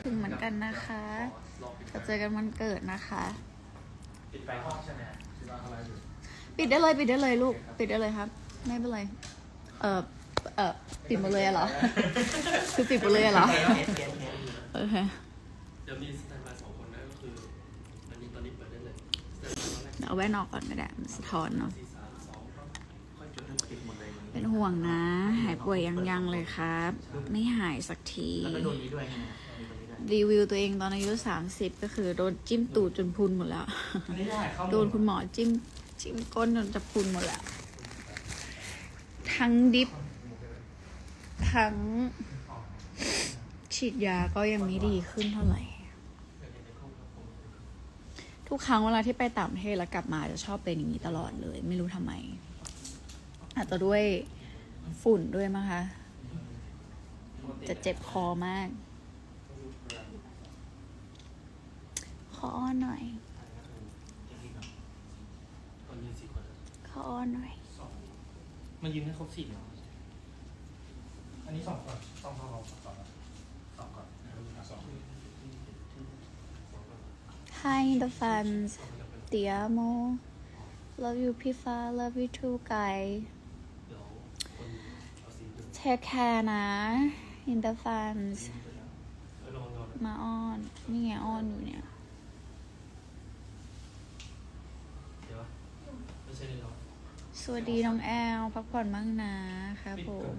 ถึงเหมือนกันนะคะจะเจอกันวันเกิดนะคะ ปิดไฟห้องใช่ไหมปิดได้เลยปิดได้เลยลูก ปิดได้เลยครับ ไม่เป็นไร เออเออปิดหมดเลยอะเหรอ คือปิดหมดเลยอะเหรอเทสเทสเทสโอเคเดี๋ยวมีสแตนบายสองคนนะก็คืออันนี้ตอนนี้เปิดได้เลยสแตนบายตอนแรกเอาแว่นออกก่อนก็ได้มันสะท้อนเนาะสี่สามสองค่อยจุดปิดหมดเลยเป็นห่วงนะ หายป่วยยังยังๆเลยครับ ไม่หายสักทีแล้วก็โดนนี้ด้วยใช่ไหมมีตัวนี้ด้วย รีวิวตัวเองตอนอายุสามสิบก็คือโดนจิ้มตูดจนพุนหมดแล้วอันนี้ได้เข้าโดนคุณหมอจิ้มจิ้มก้นจนจะพุนหมดแล้ว ทั้งดิฟทั้งฉีดยาก็ยังไม่ดีขึ้นเท่าไหร่ ทุกครั้งเวลาที่ไปต่างประเทศแล้วกลับมาจะชอบเป็นอย่างนี้ตลอดเลย ไม่รู้ทำไม อาจจะด้วยฝุ่นด้วยมั้งคะ จะเจ็บคอมาก ข ออ้อนหน่อยตอนยืนสี่คนขออ้อนหน่อยมันยืนให้ครบสี่เหรออันนี้สองก่อนสองก่อนสองก่อนสองก่อนสอง Hi the fans Ti amo Love you Pifa Love you too guy เดี๋ยวคนเอาสีดู Take care นะ In the fans เออลองนอนมาอ้อน นี่ไงอ้อนอยู่เนี่ย เดี๋ยวไม่ใช่เลยหรอ สวัสดีน้องแอลพักผ่อนมั่งนะครับผม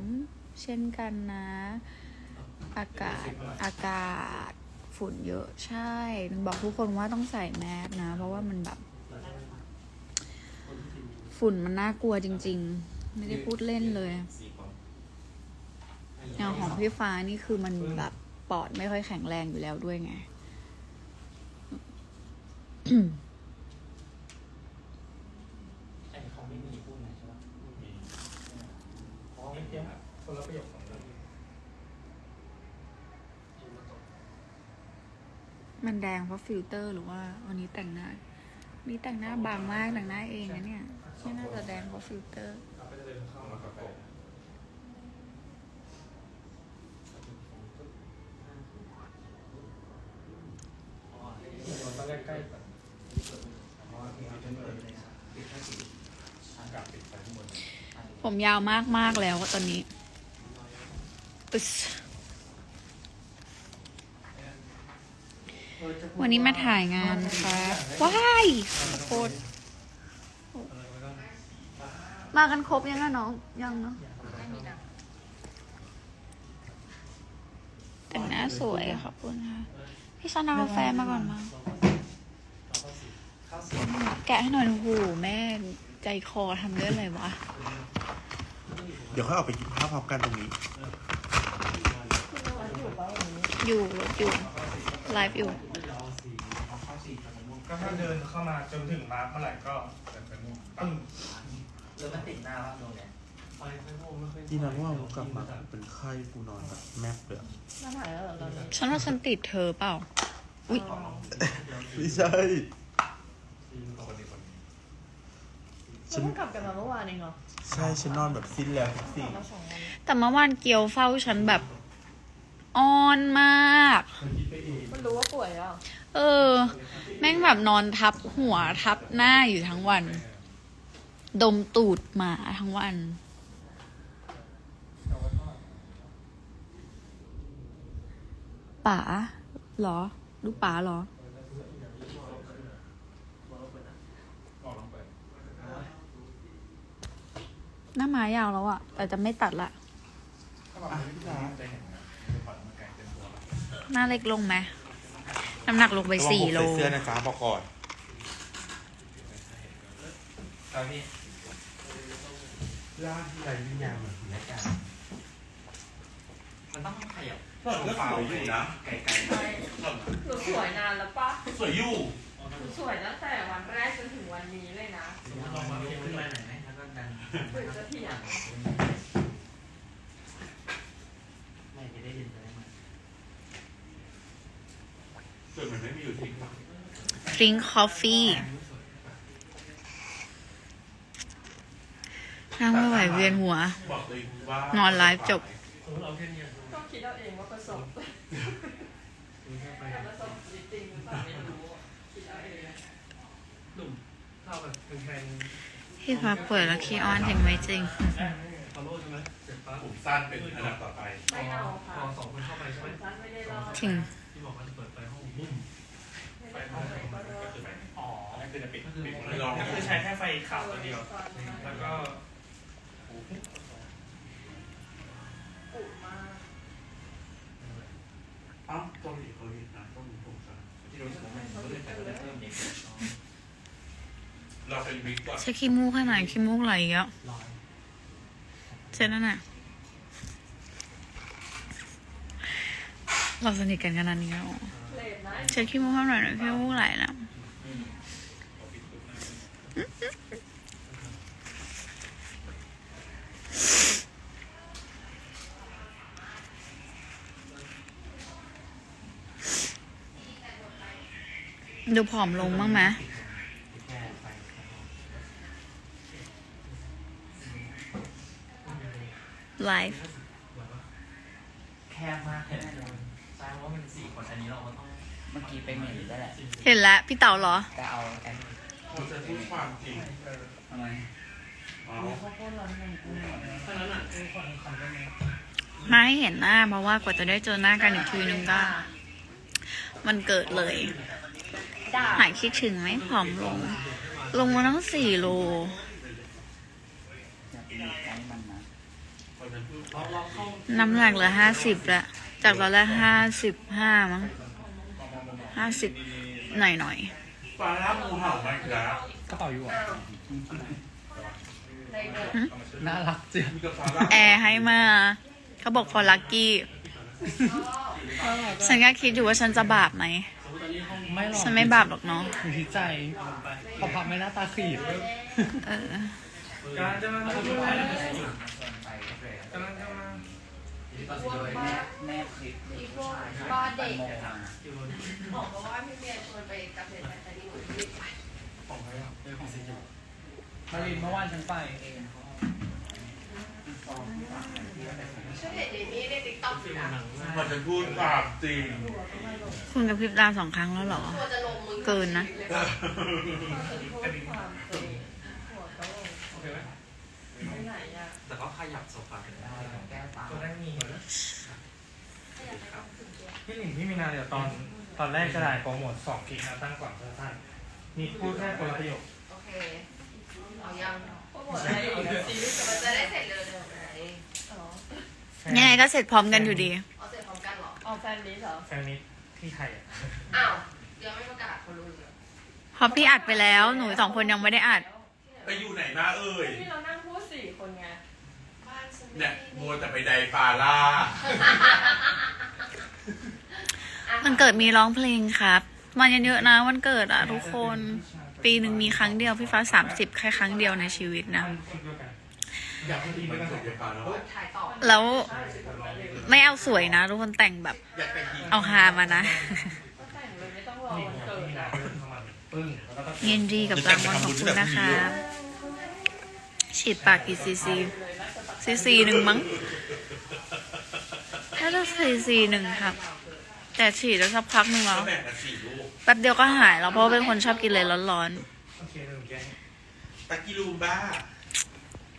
เช่นกันนะ อากาศอากาศฝุ่นเยอะใช่ถึงบอกทุกคนว่าต้องใส่แมสนะ เพราะว่ามันแบบ ฝุ่นมันน่ากลัวจริง ๆ ไม่ได้พูดเล่นเลยสี่คนอย่างของพี่ฟ้านี่คือมันแบบปอดไม่ค่อยแข็งแรงอยู่แล้วด้วยไง แต่เขาไม่มีพูดนะใช่ไหมมีอ๋อไม่เตรียม คนละประโยคสองเลยมันแดงเพราะฟิลเตอร์หรือว่าวันนี้แต่งหน้านี่แต่งหน้าบางมากแต่งหน้าเองนะเนี่ยไม่น่าจะแดงเพราะฟิลเตอร์ก็จะเดินเข้ามากาแฟตอนแรกใกล้กันอ๋อที่เขาจะเปิดเลยปิดแค่สีอากาศปิดไฟข้างบนผมยาวมากมากๆแล้วตอนนี้ อึสวันนี้มาถ่ายงานครับว้ายโคตรมากันครบยังอะน้อง ยังเนาะแต่งหน้าสวยขอบคุณค่ะ พี่ซันเอากาแฟมาก่อนมาแกะให้หน่อยโอ้โหแม่ใจคอทำด้วยอะไรวะ เดี๋ยวค่อยออกไปกินข้าวพร้อมกันตรงนี้ อยู่รถอยู่ไลฟ์อยู่ ก็ถ้าเดินเข้ามาจนถึงมาร์คเมื่อไหร่ก็เดินไปนู่นปึ้งหรือมันติดหน้าว่าตรงเนี้ยไฟไม่พอไม่ค่อยที่นั้นว่ากูกลับมาเป็นไข้กูนอนแบบแมบเลยอะฉันว่าฉันติดเธอเปล่า อุ๊ยไม่ใช่ ฉันเพิ่งกลับกันมาเมื่อวานเองเหรอใช่ฉันนอนแบบสิ้นแล้วทุกสิ่งมาสองวันแต่เมื่อวานเกียวเฝ้าฉันแบบ อ่อนมาก มันรู้ว่าป่วยแล้วเออ แม่งแบบนอนทับหัวทับหน้าอยู่ทั้งวัน ดมตูดหมาทั้งวัน ป๋าเหรอ ลูกป๋าเหรอ หน้าม้ายาวแล้วอะแต่จะไม่ตัดละ หน้าเล็กลงไหมน้ำหนักลงไปสี่โล ระวังผมใส่เสื้อนะจ๊ะบอกก่อนครับพี่ลากที่ไรนี่ยางเหมือนรายการมันต้องขยับก็สวยอยู่นะ ไกลๆหน่อยหนูสวยนานแล้วปะสวยอยู่หนูสวยตั้งแต่วันแรกจนถึงวันนี้เลยนะสมมติลองมายกขึ้นมาหน่อยไหมแล้วก็ดันหรือจะเถียงไ drink coffee นั่งไม่ไหวเวียนหัว นอนไลฟ์จบ ต้องคิดเอาเองว่าประสบแต่พับเปิดาเอยแล้วขี้ออนจริงไหมจริง ผมสั้นเป็นอันดับต่อไปจริง อดอ๋อนั่นคือจะปิดก็คือปิดหมดไม่เลยลองก็คือใช้แค่ไฟขาวตัวเดียว แล้วก็อุมากเอ้าเกาหลีเขาเห็นนะต้องมีผมสั้นที่รู้สึกว่ามันก็เลยแต่ก็ได้เพิ่มอีกเราเป็นวิกก่อนใช้ขี้มูกขนาดขี้มูกไหลอีกแล้วร้อยเช่นนั้นน่ะเราสนิทกันขนาดนี้แล้ว เหรอเลดนะเช็ดขี้มูกให้หน่อยหน่อยขี้มูกไหลแล้วดูผอมลงบ้างไหมไลฟ์แคบมากเลยนะใช่เพราะว่ามันสี่คนอันนี้เราก็ต้อง เมื่อกี้ไปเมนได้แหละเห็นแล้วพี่เต่าเหรอ แต่เอาแอนเขาจะพูดความจริงทำไมอ๋อเขาพูดเราไม่พูดเท่านั้นอะมาให้เห็นหน้า เพราะว่ากว่าจะได้เจอหน้ากันอีกทีนึงก็ มันเกิดเลยด่าหายคิดถึงไหมผอมลง ลงมาตั้งสี่โล อย่าไปหยุดใกล้มันนะเขาจะพูดเราเราเข้าน้ำหนักเหลือห้าสิบแล้วจากตอนแรกห้าสิบห้ามั้ง ห้าสิบหน่อยหน่อยปลาล่างูเห่าไหมครับกระเป๋าอยู่อะในเด็กน่ารักจังมีกระปลาล่าๆแอร์ให้มา เขาบอกฟอร์ลักกี้ ฉันก็คิดอยู่ว่าฉันจะบาปไหมสมมติตอนนี้ห้องไม่หรอกฉันไม่บาปหรอกเนาะอยู่ที่ใจพอพับไม่หน้าตาขีดเออ แม่คลิปอีพวกบ้าเด็กอยู่บนบอกว่าพี่เมียชวนไปกับเพจแต่นี่หนูไม่ไปของใครอะเรื่องของสิจิมารินเมื่อวานฉันไปเองช่วยเห็นเดมี่ในติ๊กต็อกฟิลนะหนังมากมันจะพูดความจริงคุณกับพริบตาสองครั้งแล้วเหรอควรจะลงมือเกินนะ แต่ก็ขยับโซฟากันได้แก้วตาตัวได้มีถ้าอยากให้ต้องถึงตัวพี่หลิงพี่มีนาเดี๋ยวตอนตอนแรกจะได้โปรโมทสองคลิปนะตั้งก่อนสั้นๆมีพูดแค่คนละประโยคโอเค เอายังโปรโมทอะไรอีกซีรีส์มันจะได้เสร็จเร็วๆไหนอ๋อยังไงก็เสร็จพร้อมกันอยู่ดี เอาเสร็จพร้อมกันเหรออ๋อแฟนมิสเหรอแฟนมิตที่ไทยอะอ้าวเดี๋ยวไม่ประกาศเขารู้เลยเพราะพี่อัดไปแล้ว หนูสองคนยังไม่ได้อัด ไปอยู่ไหนมาเอ่ย ที่เรานั่งพูดสี่คนไงบ้านฉัน เนี่ยมัวแต่ไปไดฟาล่ามันเกิดมีร้องเพลงครับ มันเยอะๆนะวันเกิดอะทุกคน ปีหนึ่งมีครั้งเดียวพี่ฟ้าสามสิบแค่ครั้งเดียวในชีวิตนะคิดด้วยกันอยากให้ดีมัไม่นต้องเกิดไดฟาแล้วอะถ่ายต่อแล้วไม่เอาสวยนะทุกคนแต่งแบบอยากแต่งหญิงเอาฮามานะก็แต่งเลยไม่ต้องรอนี่วันเกิดพี่นาอะเดินเข้ามาปึ้งแล้วก็ต้องยินดีกับรางวัลของคุณนะคะ ฉีดปากกี่ซีซี ซีซีหนึ่งมั้งถ้าจะซีซีหนึ่งครับ แต่ฉีดแล้วสักพักหนึ่งแล้วแป๊บเดียวก็หายแล้วเพราะเป็นคนชอบกินเลยร้อนโอเคหนึ่งแกงตะกี้ลูบ้า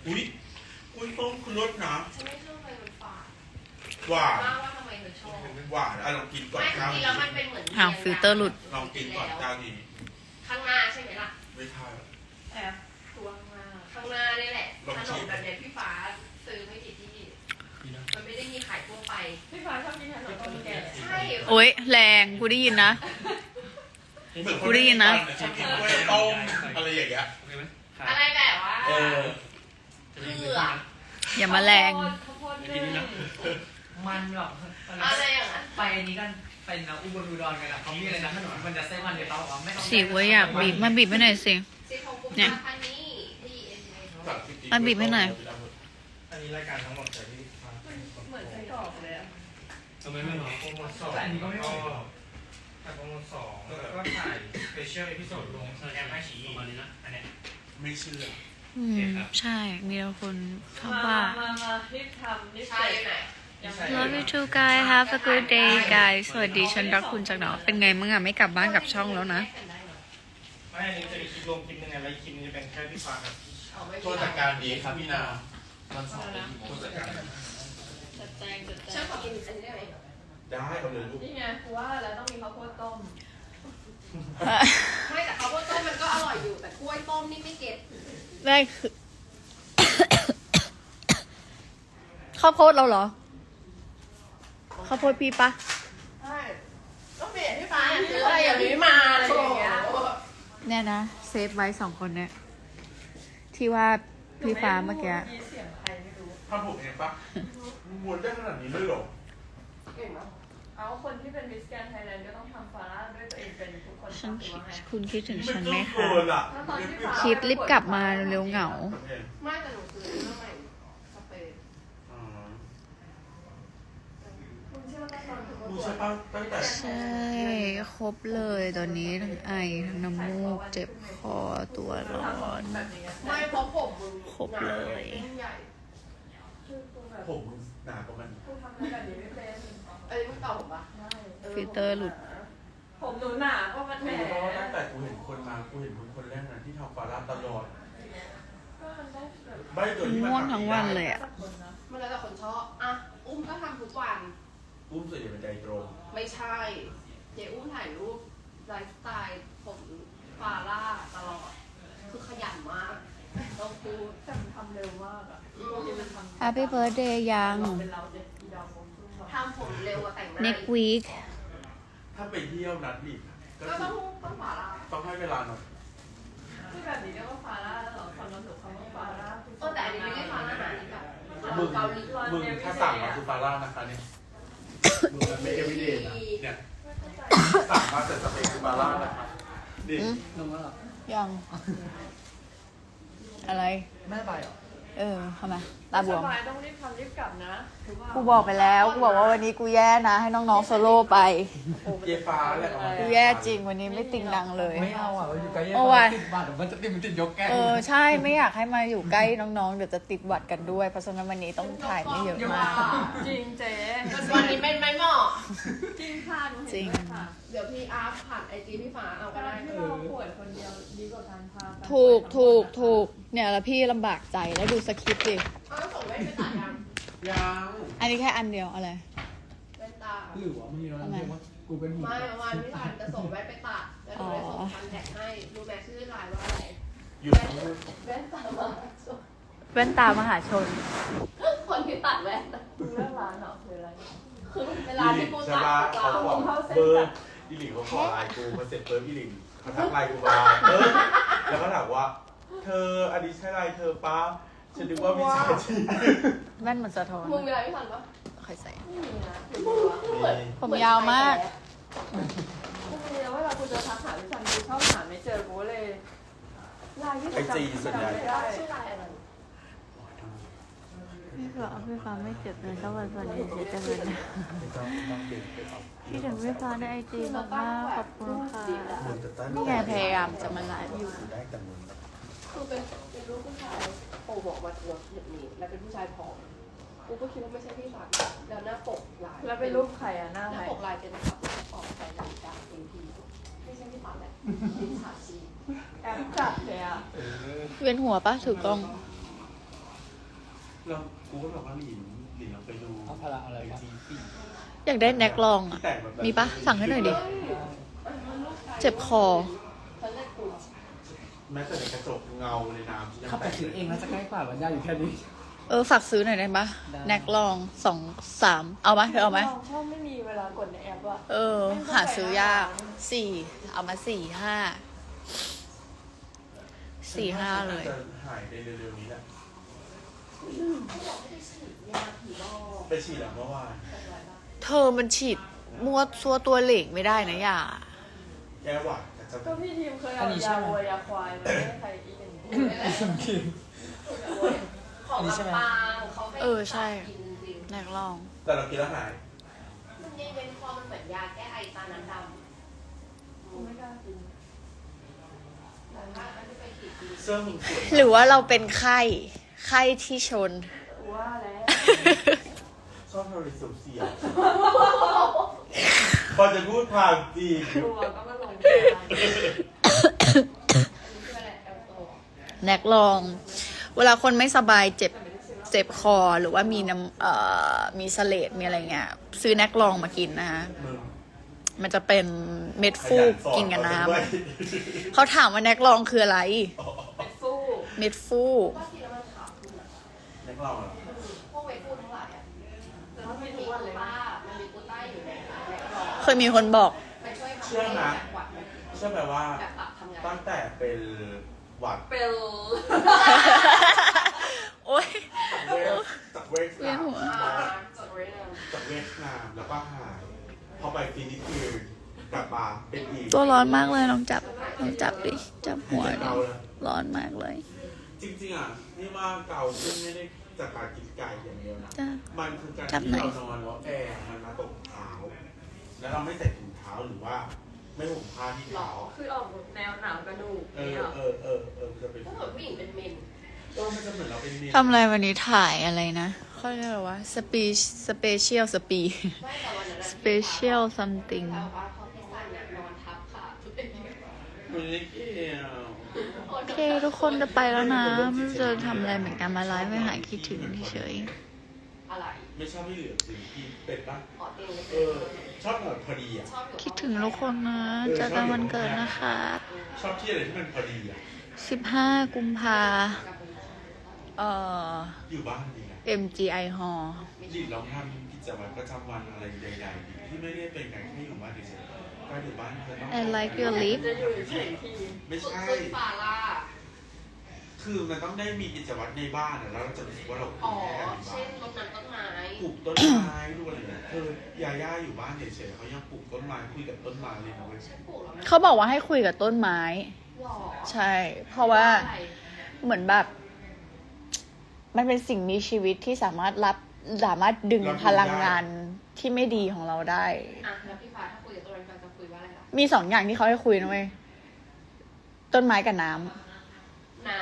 อุ้ยอุ้ยต้มคือรสนะหวานว่าว่าอชอบหวานอะลองกินก่อนข้าวแล้วมันเป็นเหมือนๆอ้าวฟิลเตอร์หลุดลองกินก่อนเจ้านี้ข้างหน้าใช่ไหมล่ะ ไม่ทาน อ๊ยแรงกูได้ยินนะ เหมือนกูได้ยินนะ กินกล้วยต้มอะไรอย่างเงี้ยโอเคไหมอะไรแบบว่าเออจะได้ยินนะอย่ามาแรงข้าวโพดกินนี่นะมันแบบอะไรอย่างนั้นไปอันนี้กันเป็นนะอุบลอุดรกันอะเขามีอะไรนะขนมมันจะเส้นวันเดียวเขาบอกว่าไม่ต้องสีว่าอยากบีบมาบีบให้หน่อยสิ สิบหกกุมเนี่ยภาพันธ์นี้ที่เอ็นเอสั่งที่กิมันบีบให้หน่อย อันนี้รายการทั้งหมดแต่ที่ฟังเหมือนไส้กรอกเลยอะ ทำไมไม่รอโปรโมทสองก็ถ่ายโปรโมทสองแล้วก็ถ่ายสเปเชียลเอพิโซดลงแอปไอชีประมาณนี้นะอันเนี้ย ไม่เชื่อ อืม ใช่ มีแต่คนชอบว่า มามารีบทำรีบใช่ไหน Love you too guys have a good day guys สวัสดีฉันรักคุณจากหนอเป็นไงมึงอะ ไม่กลับบ้านกลับช่องแล้วนะ ไม่อันนี้จะมีคลิปลงคลิปนึงไงแล้วคลิปนี้จะเป็นแค่พี่ฟ้ากับพี่ชเอาไม่โทรจัดการดีครับพี่นาวันเสาร์เป็นกี่โมโทงรจัดการ จัดแจงจัดแจงฉันขอกินอันนี้ได้ไหม ได้เอาเลยลูกนี่ไงกูว่าแล้วต้องมีข้าวโพดต้ม ไม่แต่ข้าวโพดต้มมันก็อร่อยอยู่ แต่กล้วยต้มนี่ไม่เก็ตนั่นคือ ข้าวโพดเราเหรอ ข้าวโพดพี่ปะใช่ต้องเปลี่ยนพี่ฟ้าซื้ออะไรอย่างนี้มาอะไรอย่างเงี้ยเนี่ยนะ เซฟไว้สองคนเนี่ยที่ว่าพี่ฟ้าเมื่อกี้เสียงใครไม่รู้ทำผมเองปะม้วนได้ขนาดนี้เลยเหรอ เก่งเนาะเอาคนที่เป็นมิสแกนไทยแลนด์ก็ต้องทำฟาร่าด้วยตัวเองเป็นทุกคนฉันถือว่าไงคุณคิดถึงฉันไหมเกิคะนอะคิดรีบกลับมาเร็วเหงา ไม่แต่หนูซื้อเรื่องใหม่สเปรย์อ๋อคุณเชื่อว่าตอนถึงดูใช่ปะตั้งแต่ใช่ ครบเลยตอนนี้ทั้งไอทั้งน้ำมูกเจ็บคอตัวร้อนไม่เพราะผมมึงครบเลยใหญ่ผมหนากว่ามันเอ้ยมึงตอบผมปะ ฟิลเตอร์หลุด ผมหนูหนาก็มันแหมเพราะว่าตั้งแต่กูเห็นคนมากูเห็นมึงคนแรกนะที่ทำฟาร่าตลอดไม่ตัวที่มันง่วงทั้งวันเลยอะ มันแล้วแต่คนชอบอะอุ้มก็ทำทุกวัน อุ้มส่วนใหญ่เป็นใจตรง ไม่ใช่เจ๊อุ้มถ่ายรูปไลฟ์สไตล์ผมฟาร่าตลอด คือขยันมากต้องพูดแต่มันทำเร็วมากอะ Happy birthday ยังทำผมเร็วกว่าแต่งหน้า next week ถ้าไปเที่ยวนัดดิก็ก็คืต้อองต้องฟาร่าต้องให้เวลาหน่อยที่แบบนี้เรียกว่าฟาร่าแล้วเหรอความรู้สึกคำว่าฟาร่าเออแต่อันนี้ไม่ได้ฟาร่านะอันนี้แบบมึงเกาหลีมึงถ้าสั่งมาคือฟาร่านะคะเนี่ยมึงมันไม่เอวิเดนนะเนี่ยสั่งมาเสร็จสเปคคือฟาร่านะคะดิอืมลงแล้วเหรอยัง อะไร ไม่ไปเหรอ เออทำไมตาบวมสบายต้องรีบทำรีบกลับนะถือว่ากูบอกไปแล้วกูบอกว่าวันนี้กูแย่นะให้น้องๆโซโล่ไปเยฟ้าแหละเอามากูแย่จริงวันนี้ไม่ติงดังเลยไม่เอาอะมันอยู่ใกล้แยกเมื่อวานติดบัตรมันจะติดมันติดยกแก้วเออใช่ไม่อยากให้มาอยู่ใกล้น้องๆเดี๋ยวจะติดหวัดกันด้วยเพราะฉะนั้นวันนี้ต้องถ่ายไม่เยอะมากจริงเจ๊วันนี้เป็นไม่เหมาะจ ริงค่ะหนูจริเห็ง นด้วยค่ะเดี๋ยวพี่อาร์ตผ่านไอจีพี่ฟ้าเอาก็การได้ที่เราป่วยคนเดียวดีกว่าการพากันถูกถูกถูกเนี่ยแล้วพี่ลำบากใจแล้วดูสคริปต์ดิเอาส่งแว่นไปตัดยังยังอันนี้แค่อันเดียวอะไรแว่นตาหรือว่ามันมีอะไรเรียกว่ากูเป็นหมูไม่เมื่อวานพี่ทันจะส่งแว่นไปตัดแล้วหนูเลยส่งคอนแทคให้รู้ไหมชื่อไลน์ว่าอะไรหยุดพูดแว่นตามาส่งแว่นตามหาชนคนที่ตัดแว่นดูเรื่องร้านเหรอ คืออะไรคือเวลาที่กูใช่ตัดปะเราเขาบอกเบอร์อีหลิงเขาขอไลน์กูมาเสร็จเบอร์อีหลิงเขาทักไลน์กูมาเออแล้วก็ถามว่า เธออันนี้ใช่ไลน์เธอป้าฉันนึกว่ามิจฉาชีพแว่นเหมือนสะท้อนมึงมีอะไรพี่ทันปะใครใส่ ไม่มีนะเหมือนผมยาวมาก กูมีแล้วเวลากูจะทักหาพี่ซันกูชอบหาไม่เจอกูเลยไลน์ที่ไอจีส่วนใหญ่ไม่ได้ชื่อไลน์อะไร พี่ฟ้าพี่ฟ้าไม่เจ็บเลยถ้าวันวันนี้เจ็บจังเลยพี่ถึงพี่ฟ้าในไอจีมากๆขอบคุณค่ะนี่ไงพยายามจะมาไลฟ์อยู่คือเป็นเป็นรูปผู้ชายโผล่บอกมาตัวแบบนี้แล้วเป็นผู้ชายผอมกูก็คิดว่าไม่ใช่พี่ทันแล้วหน้าปกลายแล้วเป็นรูปใครอะหน้าหน้าปกลายเป็นแบบออกไปนาฬิกาเอ็นพีไม่ใช่พี่ทันแหละมิจฉาชีแอปจัดเลยอะเวียนหัวปะถือกล้อง เรากูก็บอกว่าหลินหลินเราไปดูเอาพละอะไรวะ จีปีอยากได้แน็กลองอะแต่งแบบมีปะสั่งให้หน่อยดิ เจ็บคอฉันเรียกกูแม้แต่ในกระจกเงาในน้ำยังเข้าไปแต่งซื้อเองแล้วจะใกล้กว่าบรรยาอยู่แค่นี้ เออ ฝากซื้อหน่อยได้ปะได้ แน็กลองสองสามเอาไหมเธอเอาไหม ชอบไม่มีเวลากดในแอปอะเออ หาซื้อยากสี่เอามาสี่ห้า สี่ห้าเลย จะหายในเร็วๆนี้แหละ ไปฉีดแล้วเมื่อวานเธอมันฉีดมัวซัวตัวเหล็กไม่ได้นะอย่าแก้หวัดแต่จะก็พี่ทีมเคยเอายาวัวยาควายมาให้ใครอีกอย่างนี้ของลำปางเขาให้เออใช่กินจริงแน็กลอง แต่เรากินแล้วหายๆมันยังเป็นคอมันเหมือนยาแก้ไอตาน้ำดำกูไม่กล้ากินแต่ถ้าอันที่ไปฉีดจริงเสื้อมึงสวยหรือว่าเราเป็นไข้ ไข้ที่ชนกูว่าแล้วชอบทำริสุเสียพอจะพูดผ่านจริงตัวก็มาลงที่อันนี้คืออะไรแอลโตแน็กลอง เวลาคนไม่สบายเจ็บเจ็บคอหรือว่ามีน้ำเอ่อมีเสลดมีอะไรเงี้ยซื้อแนกลองมากินนะคะมึงมันจะเป็นเม็ดฟูกกินกับน้ขยัสอำเขาถามว่าแนกลองคืออะไร เป็นฟู่เม็ดฟูก กเราเหรอพวกเวทฟูดทั้งหลายอะแต่มัว่านไม่มีทุกกูวันเลยต้ามันมีกูต้าอยู่ในแม็กรอเคยมีคนบอกไปช่วยทำให้แบบหวัดมันเชื่อไหมว่าแบบปรับทำงานตั้งแต่เป็นหวัดเป็นโอ๊ย จากเวสจากเวสเวียนหัวอ่าจดไว้เลยจากเวียดนามแล้วก็หายพอไปฟิลิปปินส์กลับมาเป็นอีกตัวร้อนมากเลยลองจับลองจับดิ จับหัวดิเกาเลยร้อนมากเลย จริงๆอะนี่ว่าเกาซึ่งไม่ได้ จากการกินไก่อย่างเดียวนะ จ้ะ มันคือการจับที่หน่อยเรานอนแล้วแอร์มันมาตกเท้า แล้วเราไม่ใส่ถุงเท้าหรือว่าไม่ห่มผ้าที่หรอเท้าคือออกแนวหนาวกระดูกเอเนี่อยเออเออเออมันจะเป็นถ้าเกิดผู้หญิงเป็นเมนเออมันจะเหมือนเราเป็นเมนทำอะไรวันนี้ถ่ายอะไรนะเขาเรียกอะไรวะสปีสเปเชียลสปี ไม่แต่วันนั้น สเปเชียลซัมติง แต่ว่าเขาพิซซ่าเนี่ยนอนทับขาตัวเอง มันไม่เกี่ยวโอ เคทุกคนจะไปแล้วนะ ไม่รู้จะทำอะไรเหมือนกันมาไลฟ์ไม่หายคิดถึงเฉยอะไรไม่ชอบไม่เหลือสิ่งที่เป็นปะขอเตียงเออชอบแบบพอดีอะ ชอบอยู่ๆคิดถึงทุกคนนะเจอกันวันเกิดนะคะชอบที่อะไรที่มันพอดีอะ 15 กุมภาเอ่อ อยู่บ้านดีอะ MGI Hall ดิลองทำกิจวัตรประจำวันอะไรใดๆดีที่ไม่ได้เป็นการแค่อยู่บ้านเฉยๆ การอยู่บ้านเธอต้อง I like your lip จะอยู่เฉยๆทีไม่ฝึกใช่ขึ้นฟาร่าคือมันต้องได้มีกิจวัตรในบ้านอะแล้วเราจะรู้สึกว่าเราอ๋คุ้อนแค่กับอยู่บ้าเช่นนรดน้ำต้นไม้ปลูกต้นไม้ด้วยอะไรอย่างเงี้ยคือยาย่าอยู่บ้านเฉยๆเขายังปลูกต้นไม้คุยกับต้นไม้เลยนะเว้ยฉันปลูกแล้วมันเขาบอกว่าให้คุยกับต้นไม้ หล่อใช่ เพราะว่าอะไรเหมือนแบบ มันเป็นสิ่งมีชีวิตที่สามารถรับสามารถดึงพลังงานที่ไม่ดีของเราได้ อะแล้วพี่ฟ้าถ้า มีสองอย่างที่เขาให้คุยนะเว้ยต้นไม้กับน้ำ น้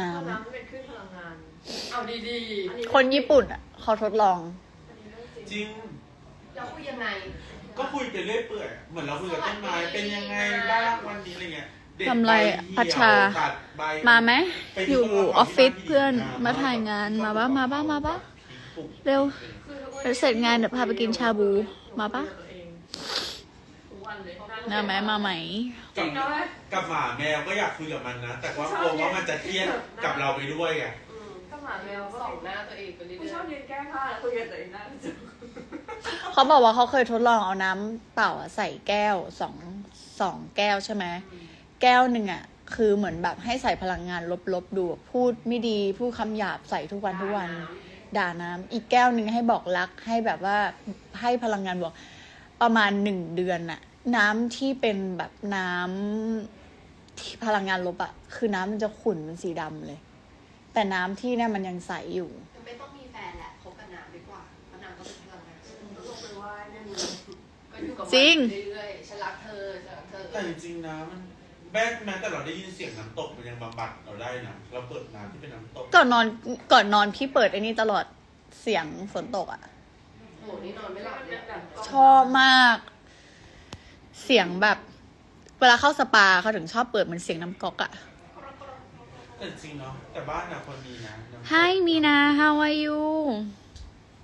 น้น้ำมันเป็นคลื่นพลังงานำเอาดีอันนี้ำคนญี่ปุ่นอะเขาทดลอง อันนี้เรื่องจริงจริงๆแล้วคุยยังไง ก็คุยไปเรื่อยเปื่อยเหมือนเราคุยกับต้นไม้ เป็นยังไงบ้างวันนี้อะไรเงี้ยเด็ดทำอะไรใบเหี่ยวพัชชา ตัดใบมาไหมไปอยู่ที่ต้นออฟฟิศที่เพื่อนบ้มาถ่ายงานมาปะมาปะมาปะปลูกเร็วคือทุกวันเดี๋ยวเสร็จงานเดี๋ยวพาไปกินชาบูมาปะตัวเองทุกวันเลย มาไหมมาไหมจริงนะเว้ยกับหมาแมวก็อยากคุยกับมันนะ แต่ว่ากลัวว่ามันจะเครียดกับเราไปด้วยไงอืมก็หมาแมวก็ส่องหน้าตัวเองไปเรื่กูอยชอบยืนแก้ผ้าแล้วคุยกับตัวเองหน้าจอเขาบอกว่าเขาเคยทดลองเอาน้ำเปล่าอะใส่แก้วสองสองแก้วใช่ไหม แก้วหนึ่งอะ คือเหมือนแบบให้ใส่พลังงานลบๆดูพูดไม่ดี พูดคำหยาบใส่ทุกวันทุกวัน ด่าน้ำอีกแก้วหนึ่งให้บอกรักให้แบบว่าให้พลังงานบวกประมาณหนึ่งเดือนน่ะ น้ำที่เป็นแบบน้ำที่พลังงานลบอะคือน้ำมันจะขุ่นเป็นสีดำเลย แต่น้ำที่เนี่ยมันยังใสอยู่ๆไม่ต้องมีแฟนแหละคบกับน้ำดีกว่าเพราะน้ำก็เป็นพลังงานลงไปไหว้เนี่ยมีก็อยู่กับมันจริงเรื่อยๆฉันรักเธอฉันรักเธอแต่จริงๆนะมันแม้แม้แต่เราได้ยินเสียงน้ำตกมันยังบำบัดเราได้นะเราเปิดน้ำที่เป็นน้ำตกก่อนนอนก่อนนอนพี่เปิดไอ้นี่ตลอดเสียงฝนตกอะโหนี่นอนไม่หลับมันเลเป็ยนแบบชอบมาก เสียงแบบ เวลาเข้าสปาเขาถึงชอบเปิดเหมือนเสียงน้ำก๊อกอะ แต่จริงเนาะแต่บ้านอะคนมีนะน้ำตก Hi Mina how are you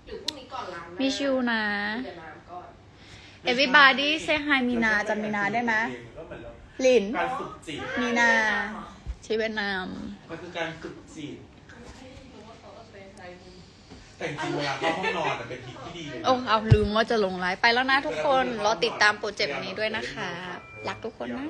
หรือพรุ่งนี้ก่อนล้างหน้ามิชูนะ เดี๋ยวน้ำก่อน Everybody say hi มีนาจำมีนาได้ไหมก็เหมือนเราลิน การฝึกจิตมีนาที่เวียดนาม มันคือการฝึกจิต รู้ว่าเขาเอาไปใช้บุญ แต่จริงๆเวลาเข้าห้องนอนอะเป็นทิศที่ดีเลยนะ โอ้เอาลืมว่าจะลงไลฟ์ไปแล้วนะทุกคน รอติดตามโปรเจกต์นี้ด้วยนะคะ รักทุกคนนะ